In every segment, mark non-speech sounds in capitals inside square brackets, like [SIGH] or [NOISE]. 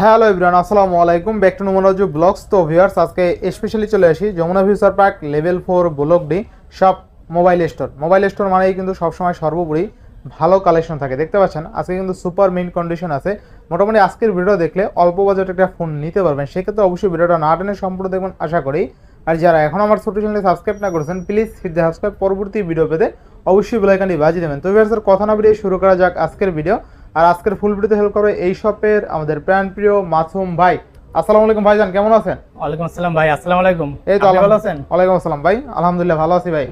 Hello Ibran আসসালামু আলাইকুম। Back to নোমোলজি ব্লগস তো ভিউয়ার্স, আজকে স্পেশালি চলে আসি Jamuna future park level four block D সব মোবাইল স্টোর মোবাইল স্টোর মানেই কিন্তু সবসময় সর্বোপরি ভালো কালেকশন থাকে। দেখতে পাচ্ছেন, আজকে কিন্তু সুপার মিন কন্ডিশন আছে। মোটামুটি আজকের ভিডিও দেখলে অল্প বাজেট একটা ফোন নিতে পারবেন। সেক্ষেত্রে অবশ্যই ভিডিওটা না টেনে সম্পূর্ণ দেখবেন আশা করি। আর যারা এখন আমার ছোট চ্যানেলে সাবস্ক্রাইব না করেছেন প্লিজ হিট দ্য সাবস্ক্রাইব পরবর্তী ভিডিও পেতে অবশ্যই বেলাইকানটি বাজিয়ে দেবেন। তো ভিউয়ার্সের কথা না বেরিয়ে শুরু করা যাক আজকের ভিডিও আর আজকের ফুল ভিডিওতে হেল্প করবে এই শপের আমাদের প্রাণ প্রিয় মাসুম ভাই। আসসালামু আলাইকুম ভাইজান কেমন আছেন? ওয়ালাইকুম আসসালাম ভাই আসসালামু আলাইকুম। এই তো আপনি ভালো আছেন? ওয়ালাইকুম আসসালাম ভাই আলহামদুলিল্লাহ ভালো আছি ভাই।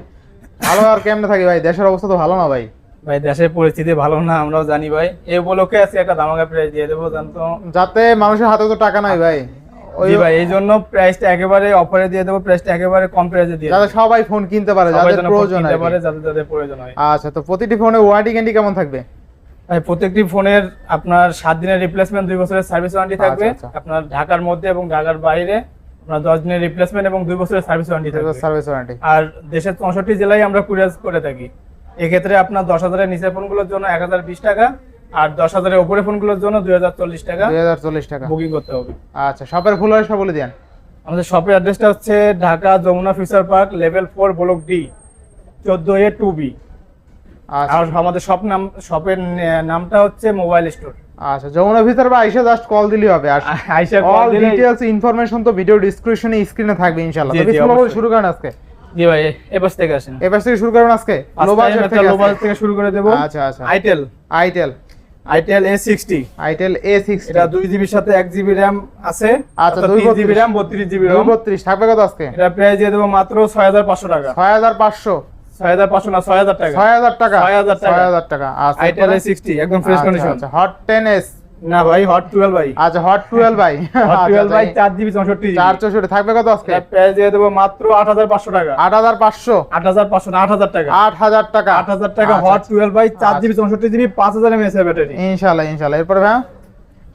ভালো আর কেমনে থাকি ভাই? দেশের অবস্থা তো ভালো না ভাই? ভাই দেশের পরিস্থিতি ভালো না আমরাও জানি ভাই। এই উপলক্ষে আজকে একটা দামাকা প্রাইস দিয়ে দেবো জানতো যাতে মানুষের হাতে তো টাকা নাই ভাই। ওই ভাই এই জন্য প্রাইসটা একেবারে অফারে দিয়ে দেবো প্রাইসটা একেবারে কম প্রাইসে দিয়ে যাতে সবাই ফোন কিনতে পারে যাদের প্রয়োজন আর যাদের যাদের প্রয়োজন হয়। আচ্ছা তো প্রতিটি ফোনে ওয়ারেন্টি গ্যারান্টি কেমন থাকবে? প্রত্যেকটি ফোনের আপনার সাত দিনের রিপ্লেসমেন্ট দুই বছরের সার্ভিস ওয়ারেন্টি থাকবে। আচ্ছা, আচ্ছা। আপনার ঢাকার মধ্যে এবং ঢাকার বাইরে আপনার দশ দিনের রিপ্লেসমেন্ট এবং দুই বছরের সার্ভিস ওয়ারেন্টি থাকবে। সার্ভিস ওয়ারেন্টি আর দেশের চৌষট্টি জেলায় আমরা কুরিয়ার করে থাকি। এক্ষেত্রে আপনার দশ হাজারের নিচের ফোনগুলোর জন্য এক হাজার বিশ টাকা আর দশ হাজারের উপরে ফোনগুলোর জন্য দুই হাজার চল্লিশ টাকা দুই হাজার চল্লিশ টাকা। বুকিং করতে হবে। আচ্ছা শপের ফুল সব বলে দেন আমাদের শপের অ্যাড্রেসটা হচ্ছে Dhaka Jamuna future park level four block D চোদ্দ এ টু বি আচ্ছা আর আমাদের শপ নাম শপের নামটা হচ্ছে মোবাইল স্টোর আচ্ছা যমুনা ভিতর বা আইসা জাস্ট কল দিলেই হবে আর আইসা call ডিটেইলস ইনফরমেশন তো ভিডিও ডেসক্রিপশনে স্ক্রিনে থাকবে ইনশাআল্লাহ। জি, তো বিসমিল্লাহ শুরু করেন আজকে। জি ভাই এবার থেকে আসেন। এবার থেকে শুরু করুন আজকে? লো থেকে গ্লোবাল থেকে শুরু করে দেবো। আচ্ছা আচ্ছা। Itel itel itel A sixty itel A six এটা দুই জিবির সাথে এক জিবি র্যাম আছে। আচ্ছা, অর্থাৎ দুই জিবি বত্রিশ। র্যাম বত্রিশ জিবি দুই র্যাম বত্রিশ। থাকবে কত আজকে? এটা প্রাইস দিয়ে দেবো মাত্র ছয় হাজার পাঁচশো টাকা। ছয় হাজার পাঁচশো। হাজার পাঁচশো ছয় হাজার পাঁচশো না ছয় হাজার টাকা? ছয় হাজার টাকা। 6,000 টাকা। ছয় হাজার টাকা। আচ্ছা আইটেল এ সিক্সটি একদম ফ্রেশ কন্ডিশন আচ্ছা হট না ভাই হট টুয়েলভ ভাই। আচ্ছা hot twelve by hot twelve ভাই [LAUGHS] জিবি থাকবে কত আজকে? এটা প্রাইস দিয়ে দেবো মাত্র আট হাজার পাঁচশো টাকা। না টাকা। আট হাজার টাকা। আট হাজার টাকা আচ্ছা, হট টুয়েলভ বাই চার জিবি চৌষট্টি জিবি পাঁচ হাজার এমএস এর ব্যাটারি ইনশাআল্লাহ ইনশাআল্লাহ। এরপরে ভাই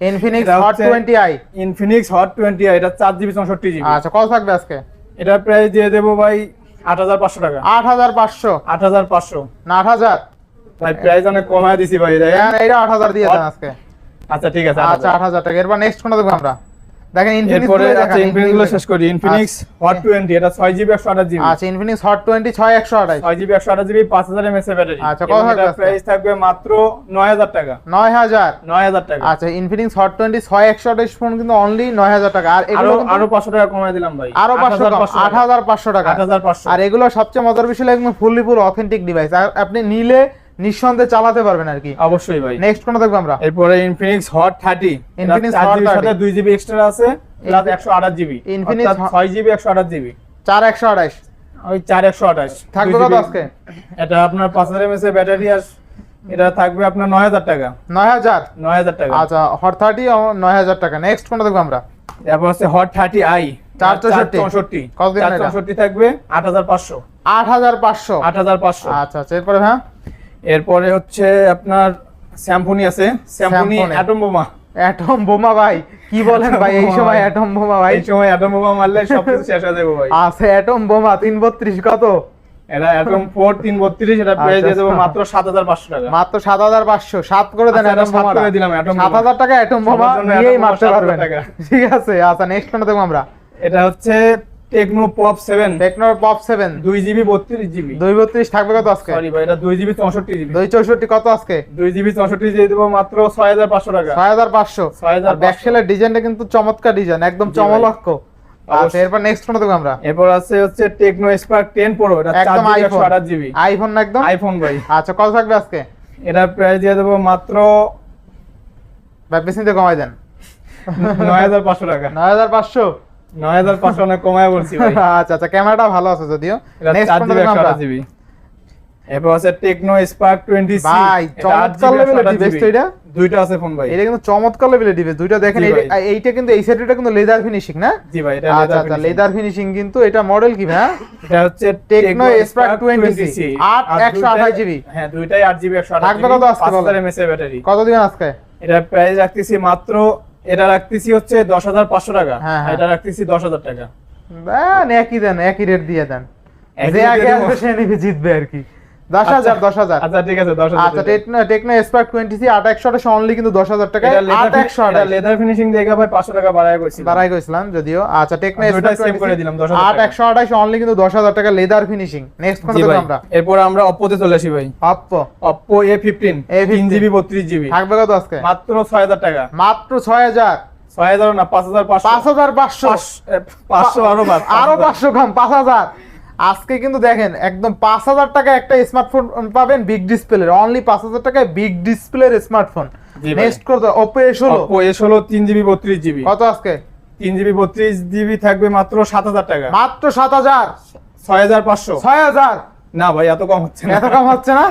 ইনফিনিক্স হট হচ্ছে- twenty i Infinix hot twenty এটা চার জিবি আচ্ছা কত থাকবে আজকে? এটার প্রাইস দিয়ে দেবো ভাই আট হাজার পাঁচশো টাকা। আট হাজার পাঁচশো। আট হাজার পাঁচশো। না আট হাজার। ভাই প্রাইস অনেক কমায় দিছি ভাই হ্যাঁ, আট হাজার দিয়ে দেন আজকে। আচ্ছা ঠিক আছে আচ্ছা আট হাজার টাকা। এরপর নেক্সট কোনটা দেখব আমরা? দেখেন ইনফিনিক্স এরপরে আচ্ছা ইনফিনিক্সগুলো শেষ করি। ইনফিনিক্স হট এটা জিবি জিবি আচ্ছা ইনফিনিক্স হট এমএস এর ব্যাটারি। আচ্ছা, কত প্রাইস থাকবে মাত্র টাকা। আচ্ছা ইনফিনিক্স হট টোয়েন্টি ছয় একশো আঠাশ ফোন কিন্তু অনলি নয় হাজার টাকা। আর এগুলো আরও পাঁচশো টাকা কমায় দিলাম ভাই। আরও টাকা। আট হাজার পাঁচশো। আর এগুলো সবচেয়ে মজার বিষয় হলো একদম ফুললি ফুল অথেন্টিক ডিভাইস আর আপনি নিলে নিঃসন্দেহে চালাতে পারবেন আর কি। অবশ্যই ভাই। নেক্সট কোনটা দেখব আমরা? এরপরে ইনফিনিক্স হট থার্টি Infinix চার Hot জিবির সাথে 30 দুই জিবি এক্সট্রা আছে প্লাস একশো আঠাশ জিবি। Infinix Hot- ছয় জিবি একশো আঠাশ জিবি। চার একশো আঠাশ। ওই চার একশো আঠাশ। থাকবে কত আজকে? এটা আপনার পাঁচ হাজার এমএস এর ব্যাটারি আর এটা থাকবে আপনার নয় হাজার টাকা। নয় হাজার? নয় হাজার টাকা। আচ্ছা হট থার্টি নয় হাজার টাকা। নেক্সট কোনটা দেখব আমরা? তারপর হচ্ছে হট থার্টি আই চার চৌষট্টি। চৌষট্টি। কত দিবেন চার এটা? চৌষট্টি থাকবে আট হাজার পাঁচশো। আট হাজার পাঁচশো। আট হাজার পাঁচশো। আচ্ছা আচ্ছা এরপরে হ্যাঁ? এরপরে হচ্ছে আপনার স্যাম্পনি আছে। স্যাম্পনি অ্যাটম বোমা। অ্যাটম বোমা ভাই কি বলেন ভাই এই সময় অ্যাটম বোমা ভাই। এই সময় অ্যাটম বোমা মারলে সব কিছু শেষ হয়ে যাবে ভাই। আছে অ্যাটম বোমা তিন বত্রিশ কত? এটা অ্যাটম ফোর তিন বত্রিশ এটা প্রাইস দিয়ে দেবো আচ্ছা। মাত্র সাত হাজার পাঁচশো টাকা। মাত্র সাত হাজার পাঁচশো সাত করে দেন আচ্ছা, অ্যাটম বোমা করে দিলাম বোমা। হাজার টাকা অ্যাটম বোমা নিয়েই মারতে পারবেন। ঠিক আছে আচ্ছা নেক্সট কোনটা দেখব আমরা। এটা হচ্ছে টেকনো পপ সেভেন টেকনোর পপ সেভেন দুই জিবি বত্রিশ জিবি। দুই বত্রিশ থাকবে কত আজকে? সরি ভাই এটা দুই জিবি চৌষট্টি জিবি। দুই চৌষট্টি কত আজকে? দুই জিবি চৌষট্টি দিয়ে দেবো মাত্র ছয় হাজার পাঁচশো টাকা। ছয় হাজার পাঁচশো। 6,500 আর ব্যাকসেলের ডিজাইনটা কিন্তু চমৎকার ডিজাইন একদম চমলক্ষ। আচ্ছা এরপর নেক্সট কোনটা দেখব আমরা? এরপর আছে হচ্ছে টেকনো স্পার্ক টেন প্রো এটা চার একদম জিবি। আইফোন না একদম? আইফোন ভাই। আচ্ছা কত থাকবে আজকে? এটা প্রাইস দিয়ে দেবো মাত্র বেশিতে কমাই দেন। নয় হাজার পাঁচশো টাকা। নয় হাজার পাঁচশো? হাজার পাঁচশো নয় হাজার পাঁচশো অনেক কমায় বলছি ভাই। [LAUGHS] আচ্ছা আচ্ছা ক্যামেরাটা ভালো আছে যদিও। নেক্সট চার জিবি দেখব একশো আমরা আঠাশ জিবি। এরপর আছে টেকনো স্পার্ক টোয়েন্টি ভাই চমৎকার লেভেলের ডিভাইস তো এটা। দুইটা আছে ফোন ভাই। এটা কিন্তু চমৎকার লেভেলের ডিভাইস দুইটা দেখেন এইটা- কিন্তু এই সাইডটা কিন্তু লেদার ফিনিশিং না? জি ভাই এটা আচ্ছা আচ্ছা লেদার ফিনিশিং কিন্তু এটা মডেল কি ভাই? এটা হচ্ছে Tecno Spark 20C, 20C, 128 দুইটাই- হ্যাঁ দুইটাই জিবি থাকবে কত আজকে বলো? MS battery. কত দিবেন আজকে? এটা প্রাইস রাখতেছি মাত্র এটা রাখতেছি হচ্ছে দশ হাজার পাঁচশো টাকা। হ্যাঁ, হ্যাঁ। এটা রাখতেছি দশ হাজার টাকা। দেন একই দেন একই রেট দিয়ে দেন। যে আগে আসবে সে নিবে জিতবে আর কি। দশ হাজার দশ হাজার। আচ্ছা ঠিক আছে দশ হাজার আচ্ছা Tecno Tecno spark twenty C আট একশো আঠাশ অনলি কিন্তু দশ হাজার টাকা আট একশো আঠাশ লেদার ফিনিশিং দেখে ভাই পাঁচশো টাকা বাড়ায় করছি বাড়াই গেছিলাম যদিও। আচ্ছা টেকনো দুইটা save করে দিলাম, 10,000 আট একশো আঠাশ অনলি কিন্তু দশ হাজার টাকা লেদার ফিনিশিং নেক্সট কোন আমরা। এরপর আমরা অপ্পোতে চলে আসি ভাই। Oppo Oppo A fifteen A15 তিন জিবি বত্রিশ জিবি থাকবে কত আজকে? মাত্র ছয় হাজার টাকা। মাত্র ছয় হাজার। ছয় হাজার না পাঁচ হাজার পাঁচশো। পাঁচ হাজার পাঁচশো। পাঁচশো আরও আরও পাঁচশো কম পাঁচ হাজার। আজকে কিন্তু দেখেন একদম পাঁচ হাজার টাকা একটা স্মার্টফোন পাবেন বিগ ডিসপ্লে অনলি পাঁচ হাজার টাকায় বিগ ডিসপ্লের স্মার্টফোন নেক্সট করতে ওপো এ ষোলো। ওপো এ ষোলো তিন জিবি বত্রিশ জিবি কত আজকে? তিন জিবি বত্রিশ জিবি থাকবে মাত্র সাত হাজার টাকা। মাত্র সাত হাজার। ছয় হাজার পাঁচশো। ছয় হাজার। না ভাই এত কম হচ্ছে না। এত কম হচ্ছে না?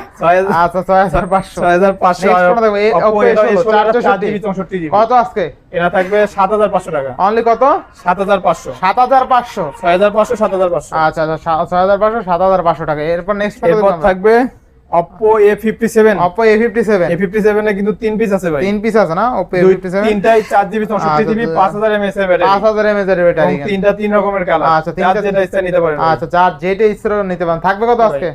আচ্ছা ছয় হাজার পাঁচশো। ছয় হাজার পাঁচশো Next কোনটা দেখব? এ- অপ্পো Oppo এটা A16, A16 চার চার চৌষট্টি। জিবি চৌষট্টি জিবি। কত আজকে? এটা থাকবে সাত হাজার পাঁচশো টাকা। অনলি কত? সাত হাজার পাঁচশো। সাত হাজার পাঁচশো? ছয় হাজার পাঁচশো সাত হাজার পাঁচশো। আচ্ছা আচ্ছা ছয় হাজার পাঁচশো সাত হাজার পাঁচশো টাকা। এরপর নেক্সট এরপর থাকবে Oppo A fifty seven Oppo A কিন্তু তিন পিস আছে ভাই। তিন পিস আছে না? ফিফটি সেভেন তিনটাই চার জিবি চৌষট্টি আচ্ছা, জিবি পাঁচ হাজার এমএস এর ব্যাটারি হাজার এমএজ এর ব্যাটারি তিনটা তিন রকমের কালার আচ্ছা, তিনটা- যেটা ইচ্ছা নিতে পারেন। আচ্ছা যার যেটা ইচ্ছে নিতে পারেন। থাকবে কত আজকে?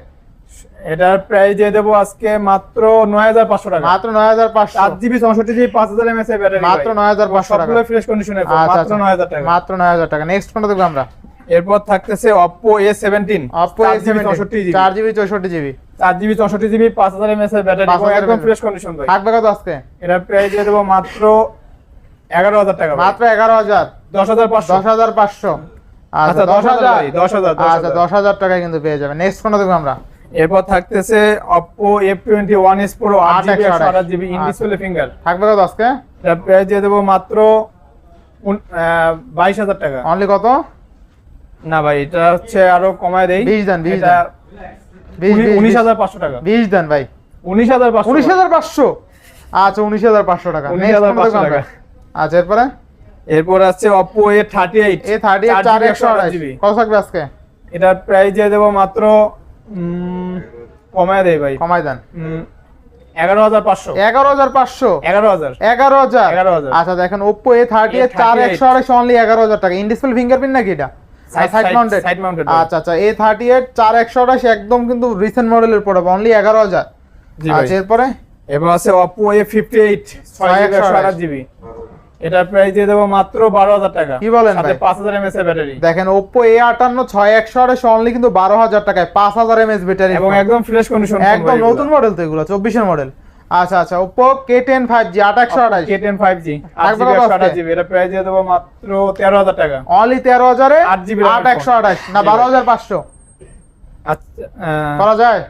এটার প্রাইস দিয়ে দেবো আজকে মাত্র নয় হাজার পাঁচশো টাকা। মাত্র নয় হাজার পাঁচশো। চার জিবি চৌষট্টি জিবি পাঁচ হাজার এমএস এর ব্যাটারি মাত্র নয় হাজার পাঁচশো টাকা। ফ্রেশ কন্ডিশনে আচ্ছা মাত্র আচ্ছা। নয় হাজার টাকা। মাত্র নয় হাজার টাকা। নেক্সট কোনটা দেখব আমরা। এরপর থাকতেছে Oppo A seventeen Oppo A চৌষট্টি জিবি চার জিবি চৌষট্টি জিবি চার জিবি চৌষট্টি জিবি পাঁচ হাজার এমএস এর ব্যাটারি 5000 একদম ফ্রেশ কন্ডিশন ভাই। থাকবে কত আজকে? এটার প্রাইস দিয়ে দেবো মাত্র এগারো হাজার টাকা মাত্র এগারো হাজার? দশ হাজার পাঁচশো। দশ হাজার পাঁচশো। আচ্ছা আচ্ছা, দশ হাজার ভাই, 10,000, 10,000 আচ্ছা দশ হাজার টাকায় কিন্তু পেয়ে যাবে। নেক্সট কোনটা দেখব আমরা? এরপর থাকতেছে Oppo F twenty one S pro আট আট জিবি একশো একশো আঠাশ। আঠাশ। জিবি ইন আচ্ছা। ডিসপ্লে ফিঙ্গার থাকবে কত আজকে? এটার প্রাইস দিয়ে দেবো মাত্র বাইশ হাজার টাকা। অনলি কত? না ভাই এটা হচ্ছে আরও কমায় দেই। দেন, এটা দেন। উনিশ হাজার পাঁচশো টাকা। বিশ দেন ভাই। উনিশ হাজার পাঁচশো উনিশ হাজার পাঁচশো? আচ্ছা উনিশ হাজার পাঁচশো টাকা। Next 19,500 কোনটা টাকা। আচ্ছা এরপরে? এরপর আছে Oppo A thirty eight A thirty চার একশো আঠাশ কত থাকবে আজকে? এটার প্রাইস দিয়ে দেবো মাত্র কমায় দেই ভাই। কমাই দেন। এগারো হাজার পাঁচশো। এগারো হাজার পাঁচশো? এগারো হাজার। এগারো হাজার? 11,000 আচ্ছা দেখেন ওপো এ থার্টি A38 চার একশো আড়াইশো অনলি এগারো হাজার টাকা। ইনডিসপ্লে ফিঙ্গারপ্রিন্ট নাকি এটা? আচ্ছা আচ্ছা এ থার্টি এইট চার একশো আঠাশ একদম কিন্তু রিসেন্ট মডেলের প্রোডাক্ট অনলি এগারো হাজার। আচ্ছা এরপরে? এবার আছে এ ফিফটি এইট ছয় জিবি একশো একশো আঠাশ। আঠাশ। জিবি এটার প্রাইস দিয়ে দেবো মাত্র বারো হাজার টাকা। কি বলেন সাথে পাঁচ হাজার এমএস ব্যাটারি দেখেন ওপো এ আটান্ন ছয় একশো আঠাশ অনলি কিন্তু বারো হাজার টাকায় পাঁচ হাজার এমএস ব্যাটারি এবং একদম ফ্রেশ কন্ডিশন একদম নতুন মডেল তো এগুলো চব্বিশের মডেল আচ্ছা আচ্ছা Oppo K ten five G একশো আঠাশ। কে টেন ফাইভ জি আট জিবি? জিবি এটা প্রাইস দিয়ে দেবো মাত্র তেরো হাজার টাকা। অনলি তেরো হাজারে আট GB আট একশো আঠাশ না বারো ভাই। হাজার পাঁচশো। আচ্ছা করা যায়?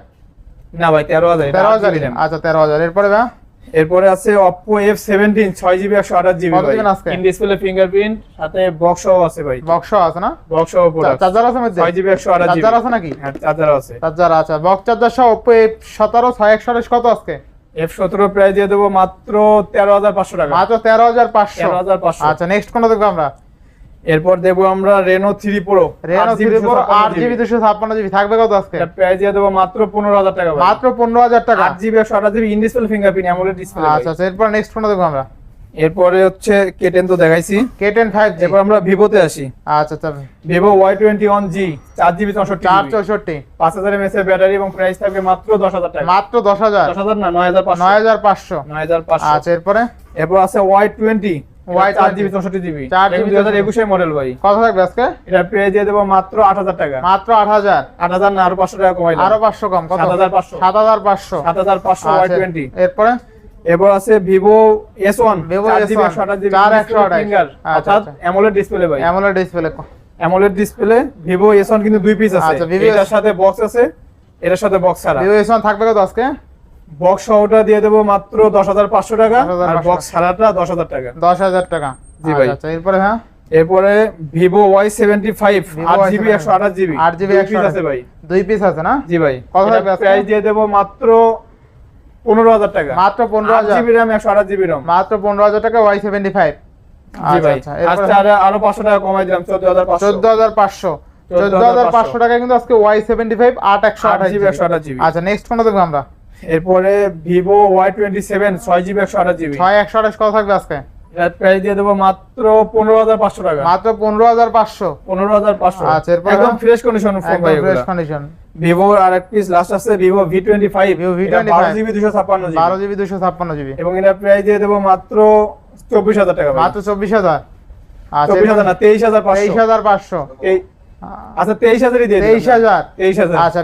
না ভাই তেরো হাজার তেরো হাজার। আচ্ছা তেরো হাজার। এরপরে ভাই? এরপরে আছে অপ্পো এফ সেভেন্টিন ছয় জিবি একশো আঠাশ জিবি কত দিবেন ইন ডিসপ্লে ফিঙ্গারপ্রিন্ট সাথে বক্স আছে ভাই। বক্স আছে না? বক্স পুরো চার্জার আছে মধ্যে? ছয় জিবি একশো আঠাশ জিবি। চার্জার আছে নাকি? হ্যাঁ চার্জার আছে। চার্জার আচ্ছা বক্স চার্জার সহ ছয় একশো আঠাশ কত আজকে? এফ সতেরো প্রাইস দিয়ে দেবো মাত্র তেরো হাজার পাঁচশো টাকা। মাত্র তেরো হাজার পাঁচশো। তেরো হাজার পাঁচশো। আচ্ছা নেক্সট কোনটা দেখব আমরা? এরপর দেবো আমরা Reno three pro Reno three pro আট জিবি দুশো ছাপ্পান্ন জিবি থাকবে কত আজকে? প্রাইস দিয়ে দেবো মাত্র পনেরো হাজার টাকা মাত্র পনেরো হাজার টাকা। আট জিবি একশো আঠাশ GB in display fingerprint AMOLED display আচ্ছা এরপর নেক্সট কোনটা দেখব আমরা? এরপরে হচ্ছে কেটেন তো দেখাইছি। কে টেন ফাইভ এরপর আমরা ভিভোতে আসি। আচ্ছা আচ্ছা। Vivo Y twenty one G চার জিবি চৌষট্টি চার চৌষট্টি। পাঁচ হাজার এমএস এর ব্যাটারি এবং প্রাইস থাকবে মাত্র দশ হাজার টাকা। মাত্র দশ হাজার। দশ হাজার না নয় হাজার পাঁচশো। নয় হাজার পাঁচশো। নয় হাজার পাঁচশো। আচ্ছা এরপরে? এরপর আছে ওয়াই টোয়েন্টি Y20 চার জিবি চৌষট্টি জিবি। 4 GB দুই হাজার একুশের মডেল ভাই। কত থাকবে আজকে? এটা প্রাইস দিয়ে দেবো মাত্র আট হাজার টাকা। মাত্র আট হাজার। আট হাজার না আরও পাঁচশো টাকা কমাই আরও পাঁচশো কম কত? 7,500 সাত হাজার পাঁচশো। সাত হাজার পাঁচশো ওয়াই আচ্ছা, টোয়েন্টি এরপরে? এরপর আছে ভিভো এস ওয়ান Vivo চার জিবি S1 একশো আঠাশ জিবি চার একশো ফিঙ্গার অর্থাৎ। অ্যামোলেড ডিসপ্লে ভাই। AMOLED display AMOLED display Vivo S one কিন্তু দুই পিস আছে। আচ্ছা, সাথে বক্স আছে এটার সাথে বক্স ছাড়া। ভিভো এস ওয়ান থাকবে কত আজকে? বক্স সহটা দিয়ে দেবো মাত্র দশ হাজার পাঁচশো টাকা আর বক্স ছাড়াটা দশ হাজার টাকা। দশ হাজার টাকা। জি ভাই। আচ্ছা, আচ্ছা এরপরে হ্যাঁ? এরপরে ভিভো ওয়াই সেভেন্টি ফাইভ আট জিবি একশো আঠাশ জিবি আট জিবি একশো আছে ভাই। দুই পিস আছে না? জি ভাই। কত প্রাইস দিয়ে দেবো মাত্র পনেরো হাজার টাকা। মাত্র পনেরো হাজার। জিবি র্যাম একশো আঠাশ জিবি র্যাম। মাত্র পনেরো হাজার টাকা ওয়াই সেভেন্টি ফাইভ আরো- পাঁচশো টাকা কমাই দিলাম চোদ্দ হাজার পাঁচশো। চোদ্দ হাজার পাঁচশো। চোদ্দ হাজার পাঁচশো টাকা কিন্তু আজকে ওয়াই সেভেন্টি ফাইভ আট একশো আঠাশ জিবি একশো আঠাশ জিবি। আচ্ছা নেক্সট দেখব আমরা। এরপরে ভিভো ওয়াই টোয়েন্টি সেভেন ছয় জিবি একশো আঠাশ জিবি। ছয় একশো আঠাশ কত থাকবে আজকে? এটার প্রাইস দিয়ে দেবো মাত্র পনেরো হাজার পাঁচশো টাকা। মাত্র পনেরো হাজার পাঁচশো। পনেরো হাজার পাঁচশো। আচ্ছা, একদম ফ্রেশ কন্ডিশন ফোন ভাই ফ্রেশ কন্ডিশন ভিভোর আর এক পিস লাস্ট আছে Vivo V twenty five Vivo V25 বারো জিবি দুশো ছাপ্পান্ন জিবি বারো জিবি দুশো ছাপ্পান্ন জিবি এবং এটার প্রাইস দিয়ে দেবো মাত্র চব্বিশ হাজার টাকা মাত্র চব্বিশ হাজার। আচ্ছা চব্বিশ হাজার না তেইশ হাজার তেইশ পাঁচশো হাজার পাঁচশো। আচ্ছা তেইশ হাজারই দিয়ে তেইশ হাজার। তেইশ হাজার। আচ্ছা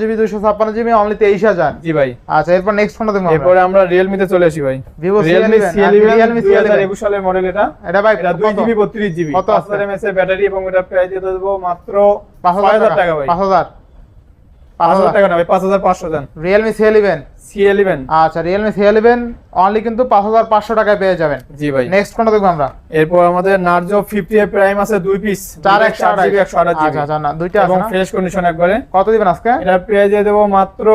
জিবি দুশো ছাপ্পান্ন জিবি অনলি তেইশ হাজার। জি ভাই। আচ্ছা এরপর নেক্সট ফোনটা দেখব। এরপরে আমরা। রিয়েলমিতে চলে আসি ভাই। Vivo রিয়েলমি C11 Realme হাজার C11 একুশ সালের মডেল এটা। এটা ভাই এটা দুই কত? জিবি বত্রিশ জিবি। কত পাঁচ আছে? হাজার এমএস ব্যাটারি এবং এটা প্রাইস দিয়ে দেবো মাত্র পাঁচ ছয় হাজার টাকা। ভাই। পাঁচ হাজার পাঁচ হাজার টাকা না ভাই পাঁচশো দেন। রিয়েলমি সি ইলেভেন আচ্ছা রিয়েলমি সি ইলেভেন অনলি কিন্তু পাঁচ হাজার পাঁচশো টাকায় পেয়ে যাবেন। জি ভাই। নেক্সট কোনটা দেখব আমরা? এরপর আমাদের ফিফটি এ প্রাইম আছে দুই পিস চার একশো আঠাশ। জিবি একশো আঠাশ আচ্ছা না দুইটা আছে? ফ্রেশ কন্ডিশন একবারে। কত দিবেন আজকে? এটা প্রাইস দিয়ে দেবো মাত্র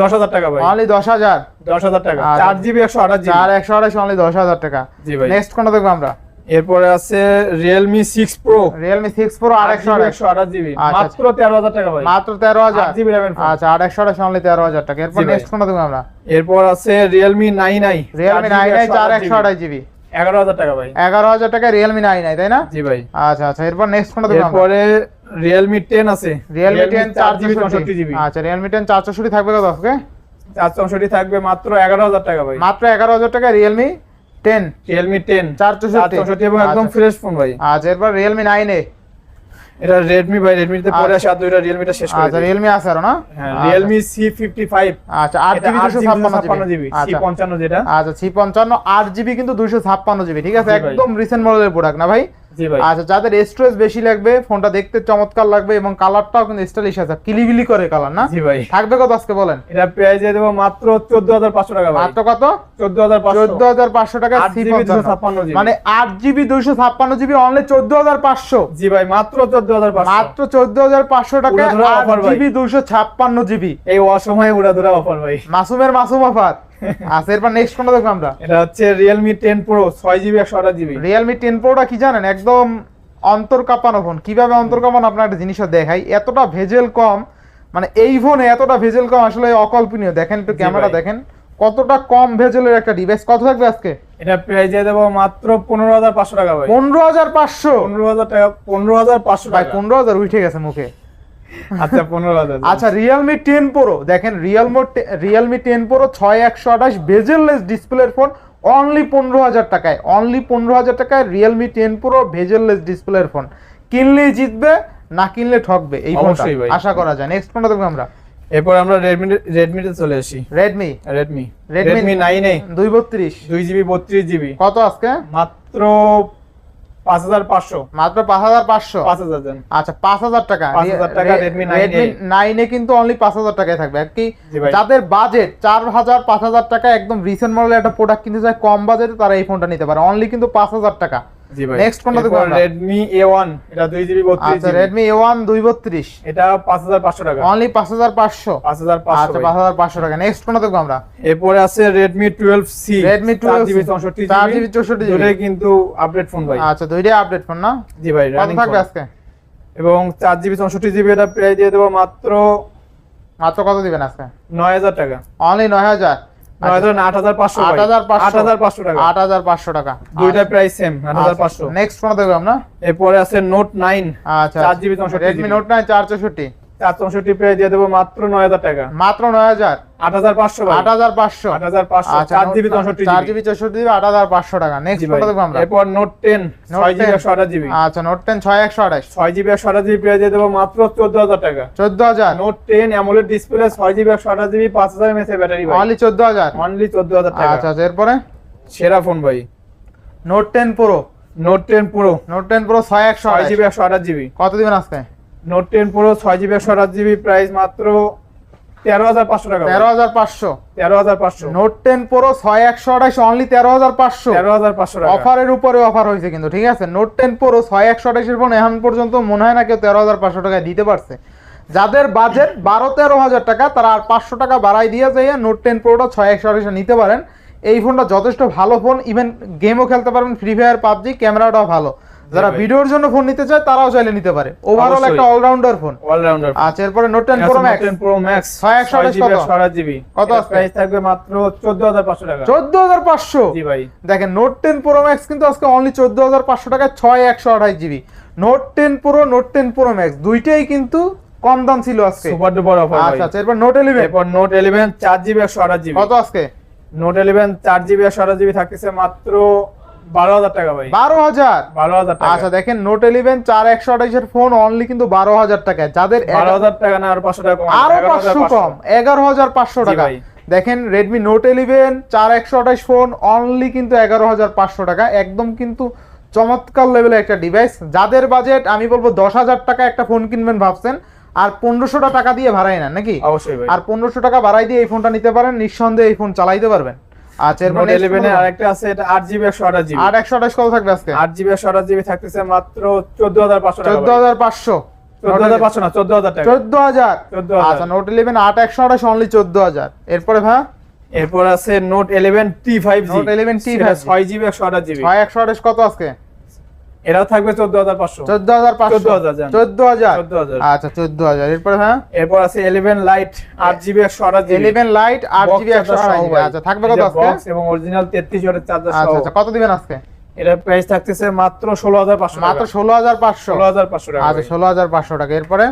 দশ হাজার টাকা ভাই। অনলি দশ হাজার? দশ হাজার টাকা। আচ্ছা। চার জিবি একশো আঠাশ চার একশো আঠাশ অনলি দশ হাজার টাকা। জি ভাই। নেক্সট কোনটা দেখব আমরা? এরপরে আছে প্রো আর একশো আঠাশ একশো আঠাশ জিবি। আচ্ছা, মাত্র তেরো হাজার টাকা ভাই। মাত্র তেরো হাজার? আট জিবি র্যামের ফোন। আচ্ছা আট একশো আঠাশ অনলি তেরো হাজার টাকা। এরপর নেক্সট কোনটা দেখব আমরা। এরপর আছে একশো আঠাশ জিবি। এগারো হাজার টাকা ভাই। এগারো হাজার টাকা রিয়েলমি নাইন আই তাই না? জি ভাই। আচ্ছা আচ্ছা এরপর নেক্সট কোনটা দেখব আমরা। এরপরে রিয়েলমি টেন আছে। রিয়েলমি টেন চার জিবি আচ্ছা রিয়েলমি টেন চার থাকবে কত? আজকে থাকবে মাত্র এগারো হাজার টাকা ভাই। মাত্র এগারো হাজার টাকা রিয়েলমি টেন রিয়েলমি টেন চার চৌষট্টি। এবং একদম আচ্ছা। ফ্রেশ ফোন ভাই। আচ্ছা এরপর রিয়েলমি নাইন এ। এটা রেডমি ভাই রেডমিতে পরে আসা আর দুইটা রিয়েলমিটা শেষ করে আচ্ছা রিয়েলমি আছে আর না? রিয়েলমি সি ফিফটি ফাইভ আচ্ছা আট জিবি দুশো ছাপ্পান্ন জিবি সি আচ্ছা। পঞ্চান্ন যেটা। আচ্ছা সি পঞ্চান্ন আট জিবি কিন্তু দুশো ছাপ্পান্ন জিবি ঠিক আছে? একদম রিসেন্ট মডেলের প্রোডাক্ট না ভাই? আচ্ছা যাদের স্টোরেজ বেশি লাগবে ফোনটা দেখতে চমৎকার লাগবে এবং কালারটাও কিন্তু স্টাইলিশ আছে। কিলিবিলি করে কালার না? জি ভাই। থাকবে কত আজকে বলেন? এটা প্রাইস দিয়ে দেবো মাত্র চোদ্দ হাজার পাঁচশো টাকা ভাই। মাত্র কত? চোদ্দ হাজার পাঁচশো। চোদ্দ হাজার পাঁচশো টাকা মানে আট জিবি দুইশো ছাপ্পান্ন জিবি অনলি চোদ্দ হাজার পাঁচশো। জি ভাই মাত্র চোদ্দ হাজার পাঁচশো। মাত্র চোদ্দ হাজার পাঁচশো টাকা উড়াধুরা আট offer ভাই। জিবি দুইশো ছাপ্পান্ন জিবি এই অসময়ে উড়াধুরা অফার ভাই। মাসুমের মাসুম অফার আচ্ছা এরপর নেক্সট কোনটা দেখব আমরা? এটা হচ্ছে প্রো ছয় জিবি একশো আঠাশ জিবি রিয়েলমি টেন প্রোটা কি জানেন? একদম অন্তর কাঁপানো ফোন কীভাবে অন্তর কাঁপানো? আপনার একটা জিনিসও দেখাই। এতটা ভেজেল কম মানে এই ফোনে এতটা ভেজেল কম আসলে অকল্পনীয়। দেখেন একটু ক্যামেরা দেখেন। কতটা কম ভেজেলের একটা ডিভাইস কত থাকবে আজকে? এটা প্রাইস দিয়ে দেবো মাত্র পনেরো হাজার পাঁচশো টাকা ভাই। পনেরো হাজার পাঁচশো? পনেরো হাজার টাকা পনেরো হাজার পাঁচশো ভাই পনেরো হাজার উঠে গেছে মুখে। আচ্ছা পনেরো হাজার। আচ্ছা রিয়েলমি টেন প্রো দেখেন রিয়েলমি রিয়েলমি টেন প্রো ছয় একশো আঠাশ ভেজেললেস ডিসপ্লের ফোন অনলি পনেরো হাজার টাকায় অনলি পনেরো হাজার টাকায় রিয়েলমি টেন প্রো ভেজেললেস ডিসপ্লের ফোন কিনলেই জিতবে না কিনলে ঠকবে এই ফোনটা অবশ্যই আশা করা যায় নেক্সট ফোনটা দেখব আমরা। এরপর আমরা রেডমি রেডমিতে চলে আসি। Redmi Redmi Redmi- Redmi nine A দুই বত্রিশ। দুই জিবি বত্রিশ জিবি। কত আজকে? মাত্র পাঁচ হাজার পাঁচশো। মাত্র পাঁচ হাজার পাঁচশো? পাঁচ হাজার আচ্ছা পাঁচ হাজার টাকা। 5,000 টাকা Redmi 9A রেডমি নাইনে কিন্তু অনলি পাঁচ হাজার টাকায় থাকবে। আর কি যাদের বাজেট চার হাজার পাঁচ হাজার টাকা একদম রিসেন্ট মডেলের একটা প্রোডাক্ট কিনতে চায় কম বাজেটে তারা এই ফোনটা নিতে পারে। অনলি কিন্তু পাঁচ হাজার টাকা। জি ভাই। নেক্সট কোনটা দেখব এটা 2GB 32 আচ্ছা Redmi A1 232 এটা 5500 টাকা। অনলি 5500 5500 আচ্ছা 5500 টাকা। নেক্সট কোনটা দেখব আমরা। এরপরে আছে Redmi 12C Redmi 12C 4GB 64GB দুটো কিন্তু আপডেট ফোন ভাই। আচ্ছা দুইটাই আপডেট ফোন না? জি ভাই রানিং আজকে? এবং 4GB 64GB এটা প্রায় দিয়ে দেবো মাত্র মাত্র কত দিবেন আজকে? 9000 টাকা। অনলি 9000 এরপরে আছে নোট নাইন আচ্ছা। চার জিবি রেডমি নোট নাইন চার চৌষট্টি। চার চৌষট্টি প্রায় দিয়ে দেবো মাত্র নয় হাজার টাকা। মাত্র জিবি টাকা। নেক্সট। আমরা? এরপর নোট জিবি 10 একশো আঠাশ জিবি। আচ্ছা নোট জিবি জিবি পেয়ে দিয়ে দেবো মাত্র চোদ্দ হাজার টাকা। চোদ্দ হাজার? Note ten AMOLED display GB GB battery ভাই। অনলি অনলি হাজার? আচ্ছা টাকা। আচ্ছা এরপরে? সেরা ফোন ভাই। Note ten pro note ten pro note ten pro ছয় একশো ছয় আঠাশ। জিবি একশো আঠাশ জিবি। কত দিবেন আজকে? নোট টেন প্রো ছয় জিবি একশো আঠাশ জিবি প্রাইস মাত্র তেরো হাজার পাঁচশো টাকা। তেরো হাজার পাঁচশো। তেরো হাজার পাঁচশো। নোট টেন প্রো ছয় একশো আঠাশ অনলি তেরো হাজার পাঁচশো। তেরো হাজার পাঁচশো অফারের উপরে অফার হয়েছে কিন্তু ঠিক আছে? নোট টেন প্রো ছয় একশো আঠাশের ফোন এখন পর্যন্ত মনে হয় না কেউ তেরো হাজার পাঁচশো টাকায় দিতে পারছে। যাদের বাজেট বারো তেরো হাজার টাকা তারা আর পাঁচশো টাকা বাড়াই দিয়ে যাইয়ে নোট টেন প্রোটা ছয় একশো আঠাশে নিতে পারেন। এই ফোনটা যথেষ্ট ভালো ফোন ইভেন গেমও খেলতে পারবেন ফ্রি ফায়ার পাবজি ক্যামেরাটাও ভালো। যারা ভিডিওর জন্য ফোন নিতে চায় তারাও চাইলে নিতে পারে। ওভারঅল একটা অলরাউন্ডার ফোন অলরাউন্ডার আচ্ছা এরপরে note ten pro max 10 pro max ছয় একশো আঠাশ কত? জিবি। কত প্রাইস থাকবে মাত্র 14500 টাকা। চোদ্দ হাজার পাঁচশো? জি ভাই। দেখেন নোট টেন প্রো ম্যাক্স কিন্তু আজকে অনলি চোদ্দ হাজার পাঁচশো টাকা ছয় একশো আঠাশ GB. Note ten pro note ten pro max দুইটাই কিন্তু কম দাম ছিল আজকে। সুপার ডুপার অফার আচ্ছা আচ্ছা এরপর নোট ইলেভেন এরপর নোট 11 4GB 128GB কত আজকে? নোট 11 4GB 128GB থাকতেছে মাত্র 12000 টাকা ভাই। বারো হাজার? 12000 টাকা। আচ্ছা দেখেন নোট ইলেভেন চার একশো ফোন অনলি কিন্তু বারো হাজার টাকায়। যাদের এক- 12000 টাকা না আর 500 টাকা আরও পাঁচশো কম। এগারো হাজার পাঁচশো টাকা। দেখেন রেডমি নোট ইলেভেন চার একশো আঠাশ ফোন অনলি কিন্তু এগারো হাজার পাঁচশো টাকা। একদম কিন্তু চমৎকার লেভেলের একটা ডিভাইস যাদের বাজেট আমি বলব দশ হাজার টাকা একটা ফোন কিনবেন ভাবছেন আর পনেরোশোটা টাকা দিয়ে ভাড়াই না নাকি? অবশ্যই আর পনেরোশো টাকা ভাড়াই দিয়ে এই ফোনটা নিতে পারেন নিঃসন্দেহে এই ফোন চালাইতে পারবেন। আচ্ছা এরপর নোট 11 এর আরেকটা আছে এটা 8GB 128GB আট একশো আঠাশ কত থাকবে আজকে? 8GB 128GB থাকতেছে মাত্র 14500 টাকা চোদ্দ হাজার পাঁচশো। 14500 না 14000 টাকা। চোদ্দ হাজার? 14,000 আচ্ছা নোট ইলেভেন আট একশো আঠাশ অনলি চোদ্দ হাজার। এরপরে ভাই? এরপর আছে note 11 T5G Note 11 T5G 6GB 128GB ছয় একশো আঠাশ কত আজকে? এটাও থাকবে 14500 চোদ্দ হাজার পাঁচশো। 14,000 জান। চোদ্দ হাজার। 14,000 আচ্ছা চোদ্দ হাজার। এরপরে হ্যাঁ? এরপর আছে 11 lite 8GB 128GB eleven lite আট জিবি একশো আচ্ছা থাকবে কত আজকে? বক্স এবং অরিজিনাল 33 ওয়াটের চার্জার আচ্ছা সহ। আচ্ছা কত দিবেন আজকে? এটার প্রাইস থাকতেছে মাত্র 16500 পাঁচশো মাত্র ষোলো হাজার পাঁচশো। 16500 টাকা আচ্ছা ভাই। ষোলো হাজার পাঁচশো টাকা। এরপরে?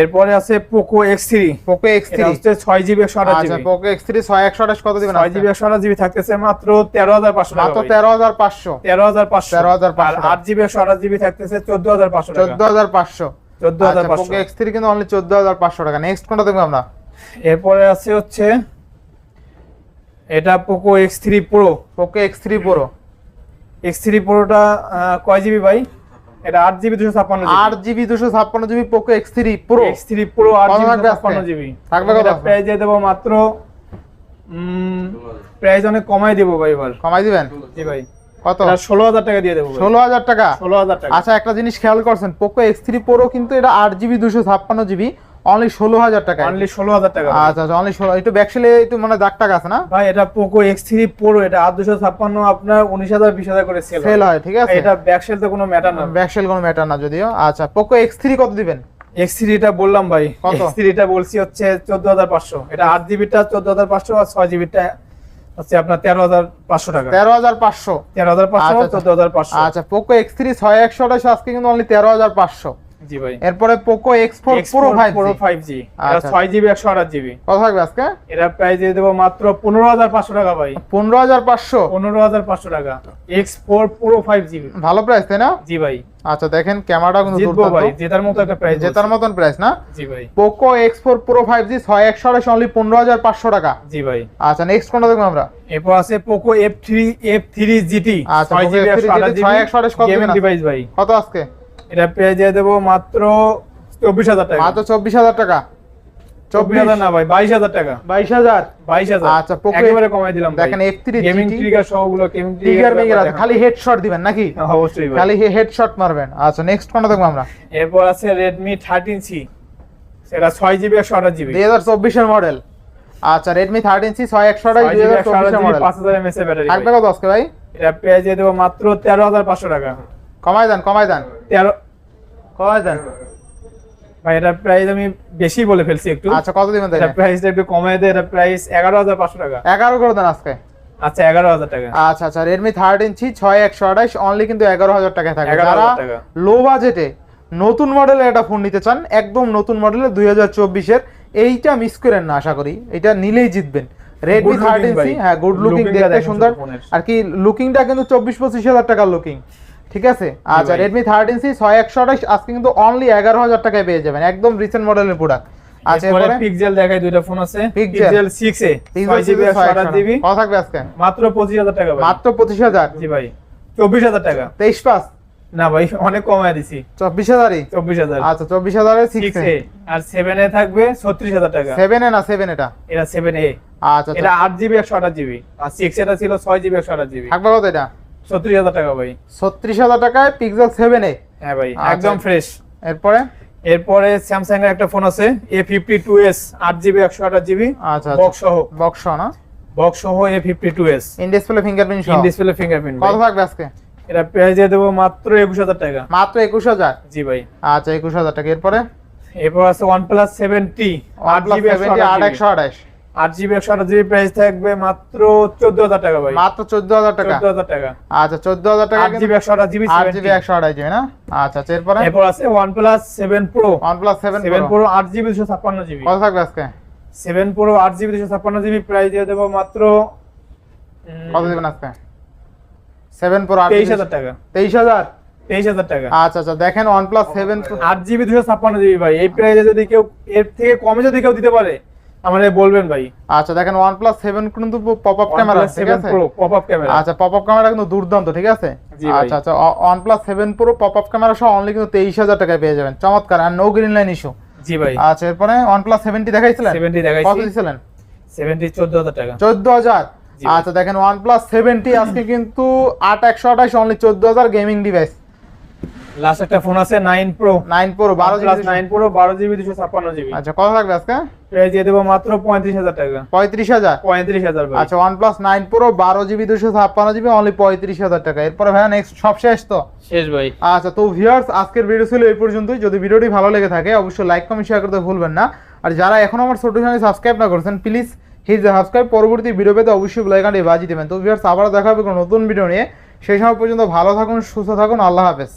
এরপরে আছে Poco X3 Poco X three হচ্ছে 6GB আচ্ছা 128GB পোকো এক্স থ্রি ছয় একশো আঠাশ কত জিবি না ছয় দিবেন 6GB 128GB থাকতেছে মাত্র তেরো হাজার পাঁচশো মাত্র তেরো হাজার পাঁচশো। তেরো হাজার পাঁচশো। 13500 13,500 আর 8GB 128GB থাকতেছে চোদ্দ হাজার পাঁচশো চোদ্দ হাজার পাঁচশো। আচ্ছা 14500 পোকো এক্স থ্রি কিন্তু অনলি চোদ্দ হাজার পাঁচশো টাকা। নেক্সট কোনটা দেখব আমরা? এরপরে আছে হচ্ছে এটা Poco X three pro Poco X three pro X3 Proটা আহ, কয় জিবি ভাই? এটা 8GB 256 আট জিবি দুশো ছাপ্পান্ন GB Poco X three X3 Pro 8GB থাকবে 256 জিবি। থাকবে কত প্রাইস দিয়ে দেবো মাত্র প্রাইস অনেক কমাই দেবো ভাই এবার। কমাই দিবেন? জি ভাই। কত? টাকা দিয়ে দেবো ভাই। ষোলো হাজার টাকা? ষোলো হাজার টাকা। আচ্ছা একটা জিনিস খেয়াল করছেন পোকো এক্স থ্রি প্রো কিন্তু এটা আট জিবি দুশো ছাপ্পান্ন জিবি। অনলি ষোলো হাজার টাকা অনলি ষোলো হাজার টাকা আচ্ছা আচ্ছা অনলি ষোলো একটু ব্যাকসেলে একটু মানে দাগ টাক আছে না? ভাই এটা পোকো এক্স থ্রি প্রো এটা আট দুশো ছাপ্পান্ন আপনার উনিশ হাজার বিশ হাজার করে সেল সেল হয় ঠিক আছে? এটা ব্যাক সেল তো কোনো ম্যাটার না। ব্যাকসেল কোনো ম্যাটার না যদিও। আচ্ছা পোকো এক্স থ্রি কত দিবেন? এক্স থ্রিটা বললাম ভাই। কত? এক্স থ্রিটা বলছি হচ্ছে চোদ্দ হাজার পাঁচশো। এটা আট জিবিটা চোদ্দ হাজার পাঁচশো আর ছয় জিবিটা হচ্ছে আপনার তেরো হাজার পাঁচশো টাকা। তেরো হাজার পাঁচশো। তেরো হাজার পাঁচশো। চোদ্দ হাজার পাঁচশো। আচ্ছা পোকো এক্স থ্রি ছয় একশো আজকে কিন্তু অনলি তেরো হাজার পাঁচশো। জি ভাই। এরপরে Poco X four pro five pro G এটা আচ্ছা। ছয় জিবি একশো আঠাশ জিবি কত থাকবে আজকে? এটা প্রাইস দিয়ে দেবো মাত্র পনেরো হাজার পাঁচশো টাকা ভাই। পনেরো হাজার পাঁচশো? পনেরো হাজার পাঁচশো টাকা। X four pro five GB ভালো প্রাইস তাই না? জি ভাই। আচ্ছা দেখেন ক্যামেরাটা কিন্তু দুর্দান্ত। ভাই জেতার মতো একটা প্রাইস জেতার মতন প্রাইস না? জি ভাই। ফাইভ জি ছয় একশো আঠাশ অনলি পনেরো হাজার পাঁচশো টাকা। জি ভাই। আচ্ছা নেক্সট কোনটা দেখব আমরা? এরপর আছে আচ্ছা, Poco জিবি F3 GT, একশো আঠাশ কত গেমিং ডিভাইস ভাই। কত আজকে? এটা পেয়ে দিয়ে দেবো মাত্র চব্বিশ হাজার টাকা। মাত্র চব্বিশ হাজার টাকা। চব্বিশ হাজার না ভাই বাইশ হাজার টাকা। বাইশ হাজার? বাইশ হাজার। আচ্ছা, একেবারে কমাই দিলাম দেখেন F3 গেমিং ট্রিগার সহগুলো গেমিং টিগার মেগার আছে খালি হেডশট দিবেন নাকি? অবশ্যই ভাই। খালি হেডশট মারবেন। আচ্ছা নেক্সট কোনটা দেখব আমরা? এরপর আছে রেডমি থার্টিন সি সেটা ছয় জিবি একশো আঠাশ জিবি দুই হাজার চব্বিশের মডেল আচ্ছা রেডমি থার্টিন সি ছয় একশো আঠাশ দুই হাজার চব্বিশের মডেল পাঁচ হাজার এমএস এর ব্যাটারি থাকবে কত আজকে ভাই? এটা পেয়ে দিয়ে দেবো মাত্র তেরো হাজার পাঁচশো টাকা। কমাই দেন কমাই দেন। তেরো দেন? ভাই এটা প্রাইস আমি বেশি বলে ফেলছি একটু। আচ্ছা কত দিবেন এটা প্রাইসটা একটু কমাই দেয় এটা প্রাইস এগারো হাজার পাঁচশো টাকা। এগারো করে দেন আজকে? আচ্ছা এগারো হাজার টাকা। আচ্ছা আচ্ছা রেডমি থার্ড ইঞ্চি ছয় একশো আঠাশ অনলি কিন্তু এগারো হাজার টাকায় থাকে। যারা লো বাজেটে নতুন মডেলের একটা ফোন নিতে চান একদম নতুন মডেলের দুই হাজার চব্বিশের এইটা মিস করেন না আশা করি। এটা নিলেই জিতবেন। রেডমি থার্ড ইঞ্চি হ্যাঁ গুড লুকিং দেখতে সুন্দর। আর কি লুকিংটা কিন্তু চব্বিশ পঁচিশ হাজার টাকার লুকিং ঠিক আছে? আচ্ছা। রেডমি থার্ড ইঞ্চি ছয় একশো আঠাশ আজকে কিন্তু অনলি এগারো হাজার টাকায় পেয়ে যাবেন। একদম রিসেন্ট মডেলের প্রোডাক্ট আচ্ছা এরপরে পিক্সেল দেখায় দুইটা ফোন আছে। Pixel। পিক্সেল সিক্স এ ছয় জিবি একশো আঠাশ জিবি কত থাকবে আজকে? মাত্র পঁচিশ হাজার টাকা ভাই। মাত্র পঁচিশ হাজার? জি ভাই। চব্বিশ হাজার টাকা। তেইশ পাঁচ? না ভাই অনেক কমায় দিছি। চব্বিশ হাজারই? চব্বিশ হাজার। আচ্ছা চব্বিশ হাজারের সিক্স সিক্স এ। আর সেভেন এ থাকবে ছত্রিশ হাজার টাকা। সেভেন এ না সেভেন এটা? এটা সেভেন এ। আচ্ছা এটা আচ্ছা একশো আঠাশ জিবি আর সিক্স এটা ছিল ছয় জিবি একশো আঠাশ জিবি থাকবে কত এটা? ছত্রিশ হাজার টাকা ভাই। ছত্রিশ হাজার টাকায় পিক্সেল সেভেন এ? হ্যাঁ ভাই। একদম ফ্রেশ এরপরে? এরপরে স্যামসাং এর একটা ফোন আছে এ ফিফটি টু এস আট জিবি একশো আঠাশ জিবি আচ্ছা বক্স সহ। বক্স না? বক্স সহ A fifty two S in display fingerprint in display fingerprint কত থাকবে আজকে? এটা প্রাইস দিয়ে দেবো মাত্র একুশ হাজার টাকা। মাত্র একুশ হাজার? জি ভাই। আচ্ছা একুশ হাজার টাকা। এরপরে? এরপর আছে ওয়ান প্লাস সেভেন্টি আট জিবি 70 আট একশো আঠাশ। আট জিবি একশো জিবি প্রাইস থাকবে মাত্র চোদ্দ হাজার টাকা ভাই। মাত্র চোদ্দ হাজার টাকা? চোদ্দ হাজার টাকা। আচ্ছা চোদ্দ হাজার টাকা আট জিবি একশো জিবি আট জিবি একশো আঠাশ জিবি না? আচ্ছা আচ্ছা এরপরে? এরপর আছে OnePlus seven pro OnePlus seven seven pro আট জিবি দুশো ছাপ্পান্ন জিবি। কত থাকবে আজকে? সেভেন প্রো আট জিবি দুশো ছাপ্পান্ন জিবি প্রাইস দিয়ে দেবো মাত্র কত দিবেন আজকে? সেভেন প্রো তেইশ হাজার টাকা। তেইশ হাজার? তেইশ হাজার টাকা। আচ্ছা আচ্ছা দেখেন ওয়ান প্লাস সেভেন আট জিবি দুশো ছাপ্পান্ন জিবি ভাই। এই প্রাইসে যদি কেউ এর থেকে কমে যদি কেউ দিতে পারে আমাদের বলবেন ভাই। আচ্ছা দেখেন প্লাস সেভেন কিন্তু পপ আপ ক্যামেরা ঠিক আছে? প্রো পপ আপ ক্যামেরা আচ্ছা পপ আপ ক্যামেরা কিন্তু দুর্দান্ত ঠিক আছে? আচ্ছা আচ্ছা OnePlus seven pro pop up camera সহ অনলি কিন্তু তেইশ হাজার টাকায় পেয়ে যাবেন। চমৎকার আর নো গ্রিন লাইন ইস্যু জি ভাই। আচ্ছা এরপরে ওয়ান প্লাস দেখাইছিলেন? দেখাইছিলেন সেভেন্টি কত দিছিলেন? সেভেন্টি চোদ্দ হাজার টাকা। চোদ্দ হাজার? জি ভাই। আচ্ছা দেখেন প্লাস সেভেন্টি আজকে কিন্তু আট একশো আঠাশ অনলি চোদ্দ হাজার গেমিং ডিভাইস লাস্ট একটা ফোন আছে নাইন প্রো নাইন প্রো বারো প্লাস জিবি নাইন প্রো বারো জিবি দুশো ছাপ্পান্ন জিবি আচ্ছা কত থাকবে আজকে? প্রাইস দিয়ে দেবো মাত্র পঁয়ত্রিশ হাজার টাকা। পঁয়ত্রিশ হাজার? পঁয়ত্রিশ হাজার ভাই। আচ্ছা নাইন প্রো বারো জিবি দুশো ছাপ্পান্ন জিবি অনলি পঁয়ত্রিশ হাজার টাকা। এরপরে ভাইয়া নেক্সট সব শেষ তো? শেষ ভাই। আচ্ছা তো ভিউয়ার্স আজকের ভিডিও ছিল এই পর্যন্তই। যদি ভিডিওটি ভালো লেগে থাকে অবশ্যই লাইক কমেন্ট শেয়ার করতে ভুলবেন না। আর যারা এখন আমার ছোট চ্যানেল সাবস্ক্রাইব না করেছেন প্লিজ হিজ সাবস্ক্রাইব পরবর্তী ভিডিও পেতে অবশ্যই ব্লাইকানটি বাজিয়ে দেবেন। তো ভিউয়ার্স আবার দেখা হবে কোনো নতুন ভিডিও নিয়ে। সেই সময় পর্যন্ত ভালো থাকুন সুস্থ থাকুন। আল্লাহ হাফেজ।